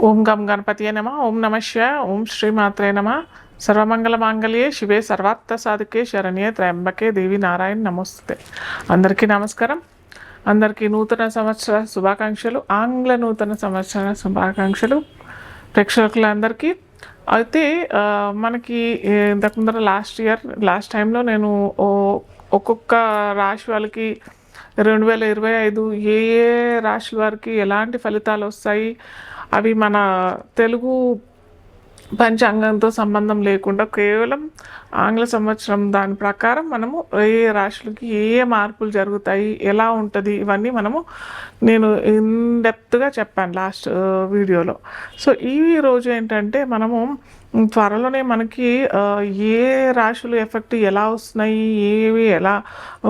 ఓం గం గణపతియే నమ ఓం నమశ ఓం శ్రీమాత్రే నమ. సర్వమంగళ మాంగళ్యే శివే సర్వార్థ సాధుకే శరణ్యే త్రయంబకే దేవి నారాయణ నమస్తే. అందరికీ నమస్కారం. అందరికీ నూతన సంవత్సర శుభాకాంక్షలు ఆంగ్ల నూతన సంవత్సర శుభాకాంక్షలు. ప్రేక్షకులందరికీ అయితే మనకి ఏ, లాస్ట్ ఇయర్ లాస్ట్ టైంలో నేను ఓ- ఒక్కొక్క రాశి వాళ్ళకి రెండు వేల ఇరవై ఐదు ఏ ఏ రాశుల వారికి ఎలాంటి ఫలితాలు వస్తాయి అవి మన తెలుగు పంచాంగంతో సంబంధం లేకుండా కేవలం ఆంగ్ల సంవత్సరం దాని ప్రకారం మనము ఏ రాశులకి ఏ ఏ మార్పులు జరుగుతాయి ఎలా ఉంటుంది ఇవన్నీ మనము నేను ఇన్ డెప్త్గా చెప్పాను లాస్ట్ వీడియోలో. సో ఈ రోజు ఏంటంటే మనము త్వరలోనే మనకి ఏ రాశులు ఎఫెక్ట్ ఎలా వస్తున్నాయి ఏవి ఎలా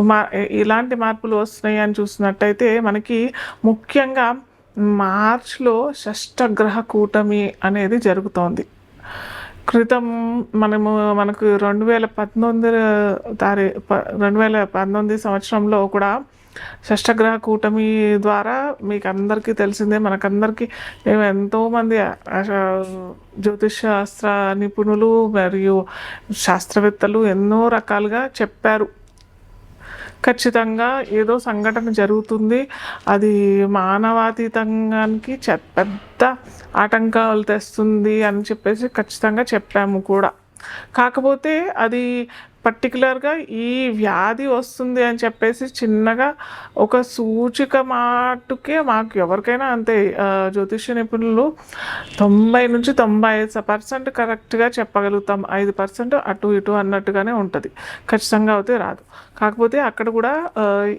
మా ఇలాంటి మార్పులు వస్తున్నాయి అని చూసినట్టయితే మనకి ముఖ్యంగా మార్చ్లో షష్టగ్రహ కూటమి అనేది జరుగుతోంది. క్రితం మనము మనకు రెండు వేల పంతొమ్మిది తారీ ప- రెండు వేల పంతొమ్మిది సంవత్సరంలో కూడా షష్టగ్రహ కూటమి ద్వారా మీకు అందరికీ తెలిసిందే మనకందరికీ మేము ఎంతోమంది జ్యోతిష్ శాస్త్ర నిపుణులు మరియు శాస్త్రవేత్తలు ఎన్నో రకాలుగా చెప్పారు. ఖచ్చితంగా ఏదో సంఘటన జరుగుతుంది. అది మానవాతీతంగానికి పెద్ద ఆటంకాలు తెస్తుంది అని చెప్పేసి ఖచ్చితంగా చెప్పాము కూడా. కాకపోతే అది పర్టికులర్గా ఈ వ్యాధి వస్తుంది అని చెప్పేసి చిన్నగా ఒక సూచిక మాటుకే మాకు ఎవరికైనా అంతే జ్యోతిష్య నిపుణులు తొంభై నుంచి తొంభై ఐదు పర్సెంట్ కరెక్ట్గా చెప్పగలుగుతాం. ఐదు పర్సెంట్ అటు ఇటు అన్నట్టుగానే ఉంటుంది. ఖచ్చితంగా అయితే రాదు. కాకపోతే అక్కడ కూడా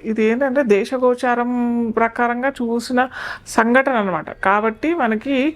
ఇది ఏంటంటే దేశగోచారం ప్రకారంగా చూసిన సంఘటన అనమాట కాబట్టి మనకి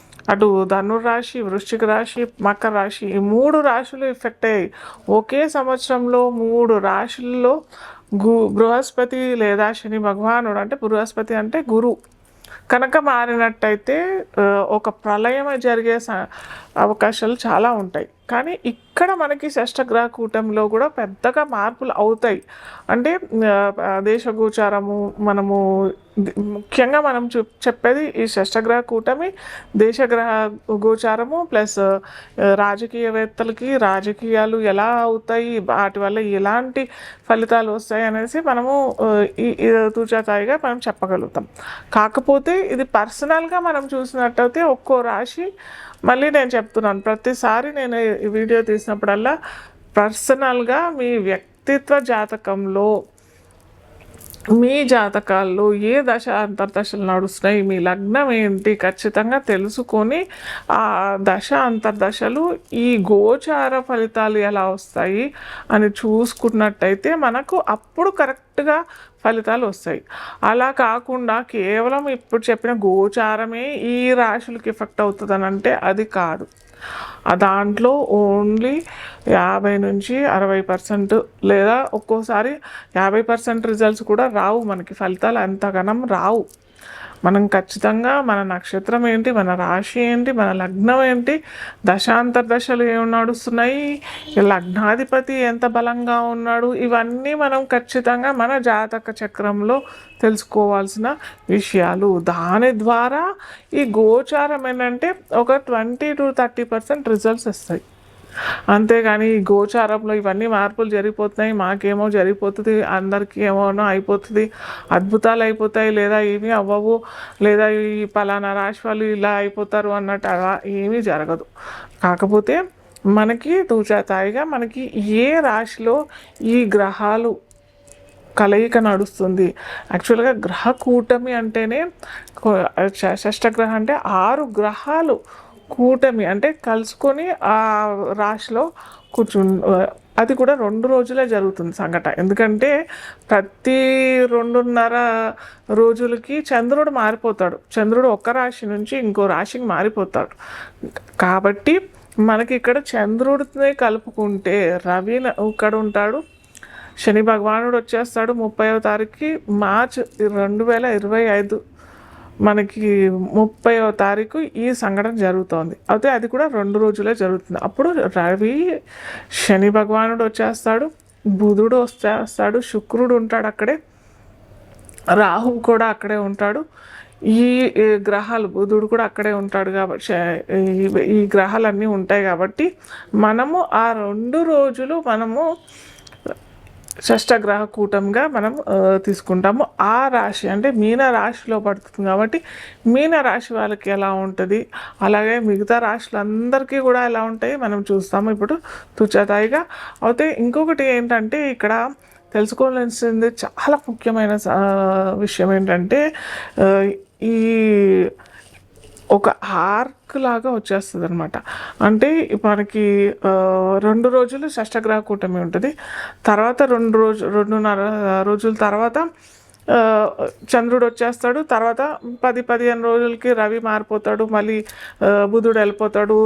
అటు ధనుర్రాశి వృశ్చిక రాశి మకర రాశి ఈ మూడు రాశులు ఎఫెక్ట్ అయ్యాయి. ఒకే సంవత్సరంలో మూడు రాశుల్లో గు బృహస్పతి లేదా శని భగవానుడు అంటే బృహస్పతి అంటే గురు. కనుక మారినట్టయితే ఒక ప్రళయం జరిగే అవకాశాలు చాలా ఉంటాయి. కానీ ఇక్కడ మనకి షష్టగ్రహ కూటమిలో కూడా పెద్దగా మార్పులు అవుతాయి. అంటే దేశగోచారము మనము ముఖ్యంగా మనం చూ చెప్పేది ఈ షష్టగ్రహ కూటమి దేశగ్రహ గోచారము ప్లస్ రాజకీయవేత్తలకి రాజకీయాలు ఎలా అవుతాయి వాటి వల్ల ఎలాంటి ఫలితాలు వస్తాయి అనేసి మనము ఈ తూచాతాయిగా మనం చెప్పగలుగుతాం. కాకపోతే ఇది పర్సనల్గా మనం చూసినట్టయితే ఒక్కో రాశి మళ్ళీ నేను చెప్తున్నాను ప్రతిసారి నేను ఈ వీడియో తీసినప్పుడల్లా పర్సనల్గా మీ వ్యక్తిత్వ జాతకంలో మీ జాతకాల్లో ఏ దశ అంతర్దశలు నడుస్తున్నాయి? మీ లగ్నం ఏంటి? ఖచ్చితంగా తెలుసుకొని ఆ దశ అంతర్దశలు ఈ గోచార ఫలితాలు ఎలా వస్తాయి అని చూసుకున్నట్టయితే మనకు అప్పుడు కరెక్ట్గా ఫలితాలు వస్తాయి. అలా కాకుండా కేవలం ఇప్పుడు చెప్పిన గోచారమే ఈ రాశులకు ఎఫెక్ట్ అవుతుందని అంటే అది కాదు. దాంట్లో ఓన్లీ యాభై నుంచి అరవై పర్సెంట్ లేదా ఒక్కోసారి యాభై పర్సెంట్ రిజల్ట్స్ కూడా రావు మనకి. ఫలితాలు అంతగనం రావు. మనం ఖచ్చితంగా మన నక్షత్రం ఏంటి మన రాశి ఏంటి మన లగ్నం ఏంటి దశాంతర దశలు ఏమి నడుస్తున్నాయి లగ్నాధిపతి ఎంత బలంగా ఉన్నాడు ఇవన్నీ మనం ఖచ్చితంగా మన జాతక చక్రంలో తెలుసుకోవాల్సిన విషయాలు. దాని ద్వారా ఈ గోచారం ఏంటంటే ఒక twenty two thirty percent results వస్తాయి. అంతేగాని ఈ గోచారంలో ఇవన్నీ మార్పులు జరిగిపోతున్నాయి మాకేమో జరిగిపోతుంది అందరికీ ఏమోనో అయిపోతుంది అద్భుతాలు అయిపోతాయి లేదా ఏమీ అవ్వవు లేదా ఈ పలానా రాశి వాళ్ళు ఇలా అయిపోతారు అన్నట్టు అలా ఏమీ జరగదు. కాకపోతే మనకి తూచాతాయిగా మనకి ఏ రాశిలో ఈ గ్రహాలు కలయిక నడుస్తుంది? యాక్చువల్గా గ్రహ కూటమి అంటేనే కొ- ష- అంటే ఆరు గ్రహాలు కూటమి అంటే కలుసుకొని ఆ రాశిలో కూర్చు అది కూడా రెండు రోజులే జరుగుతుంది సంఘటన ఎందుకంటే ప్రతి రెండున్నర రోజులకి చంద్రుడు మారిపోతాడు. చంద్రుడు ఒక రాశి నుంచి ఇంకో రాశికి మారిపోతాడు. కాబట్టి మనకి ఇక్కడ చంద్రుడిని కలుపుకుంటే రవి ఇక్కడ ఉంటాడు శని భగవానుడు వచ్చేస్తాడు ముప్పైవ తారీఖుకి మార్చ్ రెండు వేల ఇరవై ఐదు. మనకి ముప్పైవ తారీఖు ఈ సంఘటన జరుగుతోంది. అయితే అది కూడా రెండు రోజులే జరుగుతుంది. అప్పుడు రవి శని భగవానుడు వచ్చేస్తాడు బుధుడు వచ్చేస్తాడు శుక్రుడు ఉంటాడు అక్కడే రాహు కూడా అక్కడే ఉంటాడు. ఈ గ్రహాలు బుధుడు కూడా అక్కడే ఉంటాడు కాబట్టి ఈ గ్రహాలన్నీ ఉంటాయి కాబట్టి మనము ఆ రెండు రోజులు మనము షష్టగ్రహ కూటంగా మనం తీసుకుంటాము. ఆ రాశి అంటే మీన రాశిలో పడుతుంది కాబట్టి మీన రాశి వాళ్ళకి ఎలా ఉంటుంది? అలాగే మిగతా రాశులందరికీ కూడా ఎలా ఉంటాయి? మనం చూస్తాము ఇప్పుడు తుచతాయిగా అయితే ఇంకొకటి ఏంటంటే ఇక్కడ తెలుసుకోవాల్సింది చాలా ముఖ్యమైన విషయం ఏంటంటే ఈ ఒక ఆర్క్ లాగా వచ్చేస్తుంది అనమాట అంటే మనకి రెండు రోజులు షష్టగ్రహ కూటమి ఉంటుంది. తర్వాత రెండు రోజు రెండున్నర రోజుల తర్వాత చంద్రుడు వచ్చేస్తాడు. తర్వాత పది పదిహేను రోజులకి రవి మారిపోతాడు. మళ్ళీ బుధుడు వెళ్ళిపోతాడు.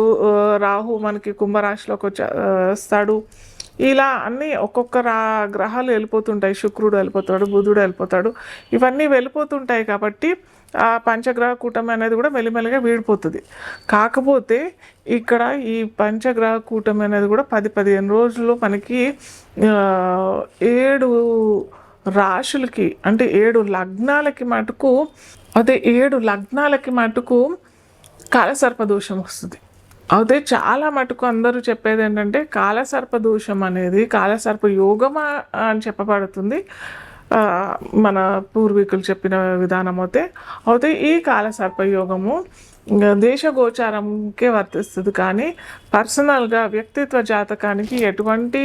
రాహు మనకి కుంభరాశిలోకి వచ్చే వస్తాడు. ఇలా అన్నీ ఒక్కొక్క రా గ్రహాలు వెళ్ళిపోతుంటాయి. శుక్రుడు వెళ్ళిపోతాడు బుధుడు వెళ్ళిపోతాడు. ఇవన్నీ వెళ్ళిపోతుంటాయి కాబట్టి ఆ పంచగ్రహ కూటమి అనేది కూడా మెల్లిమెల్లిగా వీడిపోతుంది. కాకపోతే ఇక్కడ ఈ పంచగ్రహ కూటమి అనేది కూడా పది పదిహేను రోజుల్లో మనకి ఏడు రాశులకి అంటే ఏడు లగ్నాలకి మటుకు అదే ఏడు లగ్నాలకి మటుకు కాలసర్ప దోషం వస్తుంది. అయితే చాలా మటుకు అందరూ చెప్పేది ఏంటంటే కాలసర్ప దోషం అనేది కాలసర్ప యోగమా అని చెప్పబడుతుంది. మన పూర్వీకులు చెప్పిన విధానం అయితే. అయితే ఈ కాలసర్ప యోగము దేశ గోచారంకే వర్తిస్తుంది. కానీ పర్సనల్గా వ్యక్తిత్వ జాతకానికి ఎటువంటి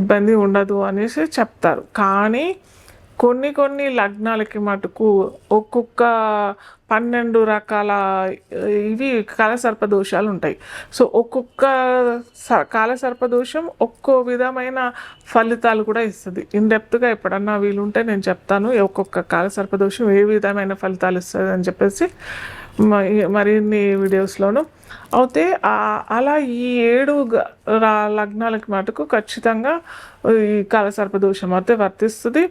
ఇబ్బంది ఉండదు అనేసి చెప్తారు. కానీ కొన్ని కొన్ని లగ్నాలకి మటుకు ఒక్కొక్క పన్నెండు రకాల ఇవి కాలసర్ప దోషాలు ఉంటాయి సో ఒక్కొక్క స కాలసర్ప దోషం ఒక్కో విధమైన ఫలితాలు కూడా ఇస్తుంది. ఇన్డెప్త్గా ఎప్పుడన్నా వీలుంటే నేను చెప్తాను ఒక్కొక్క కాలసర్ప దోషం ఏ విధమైన ఫలితాలు ఇస్తుంది అని చెప్పేసి మరిన్ని వీడియోస్లోను. అయితే అలా ఈ ఏడు లగ్నాలకి మటుకు ఖచ్చితంగా ఈ కాలసర్ప దోషం అయితే వర్తిస్తుంది.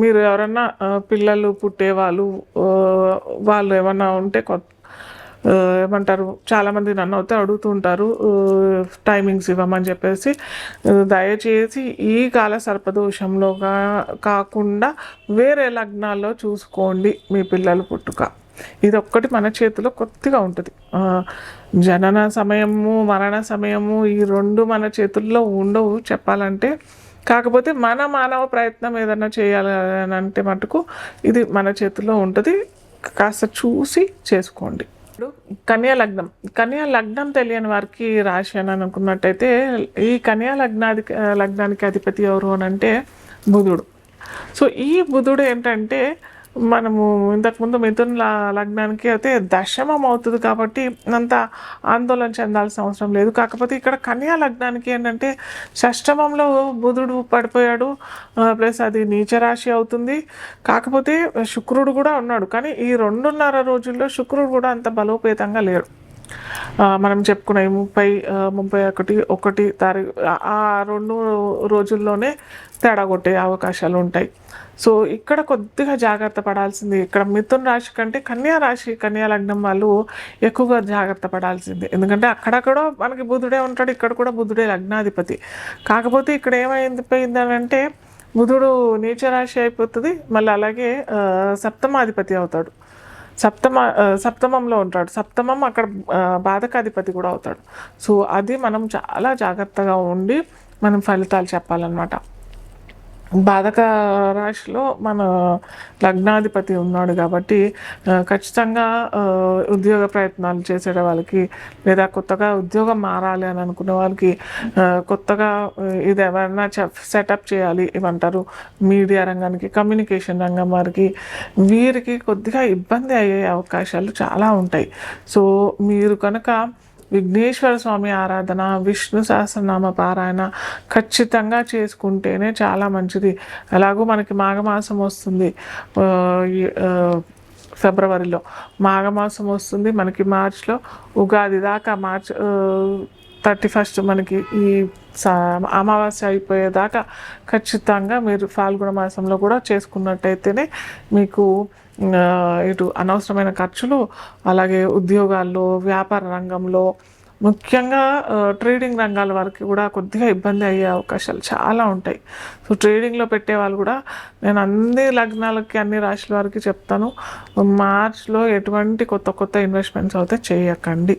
మీరు ఎవరన్నా పిల్లలు పుట్టేవాళ్ళు వాళ్ళు ఏమన్నా ఉంటే కొత్త ఏమంటారు చాలామంది నన్ను అయితే అడుగుతుంటారు టైమింగ్స్ ఇవ్వమని చెప్పేసి. దయచేసి ఈ కాల సర్పదోషంలో కాకుండా వేరే లగ్నాల్లో చూసుకోండి మీ పిల్లలు పుట్టుక. ఇది ఒక్కటి మన చేతిలో కొద్దిగా ఉంటుంది. జనన సమయము మరణ సమయము ఈ రెండు మన చేతుల్లో ఉండవు చెప్పాలంటే. కాకపోతే మన మానవ ప్రయత్నం ఏదైనా చేయాలి అని అంటే మటుకు ఇది మన చేతిలో ఉంటుంది. కాస్త చూసి చేసుకోండి. ఇప్పుడు కన్యా లగ్నం. కన్యా లగ్నం తెలియని వారికి రాశి అని అనుకున్నట్టయితే ఈ కన్యా లగ్నాది లగ్నానికి అధిపతి ఎవరు అని అంటే బుధుడు. సో ఈ బుధుడు ఏంటంటే మనము ఇంతకుముందు మిథున్ల లగ్నానికి అయితే దశమం అవుతుంది కాబట్టి అంత ఆందోళన చెందాల్సిన అవసరం లేదు. కాకపోతే ఇక్కడ కన్యా లగ్నానికి ఏంటంటే షష్టమంలో బుధుడు పడిపోయాడు. ప్లస్ అది నీచరాశి అవుతుంది. కాకపోతే శుక్రుడు కూడా ఉన్నాడు. కానీ ఈ రెండున్నర రోజుల్లో శుక్రుడు కూడా అంత బలోపేతంగా లేరు మనం చెప్పుకున్న ముప్పై ముప్పై ఒకటి ఒకటి తారీఖు ఆ- రెండు రోజుల్లోనే తేడా కొట్టే అవకాశాలు ఉంటాయి. సో ఇక్కడ కొద్దిగా జాగ్రత్త పడాల్సింది ఇక్కడ మిథున్ రాశి కంటే కన్యా రాశి కన్యా లగ్నం వాళ్ళు ఎక్కువగా జాగ్రత్త పడాల్సింది. ఎందుకంటే అక్కడక్కడ మనకి బుధుడే ఉంటాడు ఇక్కడ కూడా బుధుడే లగ్నాధిపతి. కాకపోతే ఇక్కడ ఏమైంది పోయిందనంటే బుధుడు నీచరాశి అయిపోతుంది మళ్ళీ అలాగే సప్తమాధిపతి అవుతాడు. సప్తమ సప్తమంలో ఉంటాడు. సప్తమం అక్కడ బాధకాధిపతి కూడా అవుతాడు. సో అది మనం చాలా జాగ్రత్తగా ఉండి మనం ఫలితాలు చెప్పాలన్నమాట. బాధక రాశిలో మన లగ్నాధిపతి ఉన్నాడు కాబట్టి ఖచ్చితంగా ఉద్యోగ ప్రయత్నాలు చేసే వాళ్ళకి లేదా కొత్తగా ఉద్యోగం మారాలి అని అనుకున్న వాళ్ళకి కొత్తగా ఇది ఎవరైనా సెటప్ చేయాలి ఏమంటారు మీడియా రంగానికి కమ్యూనికేషన్ రంగం వారికి వీరికి కొద్దిగా ఇబ్బంది అయ్యే అవకాశాలు చాలా ఉంటాయి. సో మీరు కనుక విఘ్నేశ్వర స్వామి ఆరాధన విష్ణు సహస్రనామ పారాయణ ఖచ్చితంగా చేసుకుంటేనే చాలా మంచిది. అలాగూ మనకి మాఘమాసం వస్తుంది. ఫిబ్రవరిలో మాఘమాసం వస్తుంది. మనకి మార్చ్లో ఉగాది దాకా మార్చ్ థర్టీ ఫస్ట్ మనకి ఈ సా- అమావాస్య అయిపోయేదాకా ఖచ్చితంగా మీరు ఫాల్గుణ మాసంలో కూడా చేసుకున్నట్టయితేనే మీకు ఇటు అనవసరమైన ఖర్చులు అలాగే ఉద్యోగాల్లో వ్యాపార రంగంలో ముఖ్యంగా ట్రేడింగ్ రంగాల వరకు కూడా కొద్దిగా ఇబ్బంది అయ్యే అవకాశాలు చాలా ఉంటాయి. సో ట్రేడింగ్లో పెట్టే వాళ్ళు కూడా నేను అన్ని లగ్నాలకి అన్ని రాశుల వారికి చెప్తాను మార్చ్లో ఎటువంటి కొత్త కొత్త ఇన్వెస్ట్మెంట్స్ అయితే చేయకండి.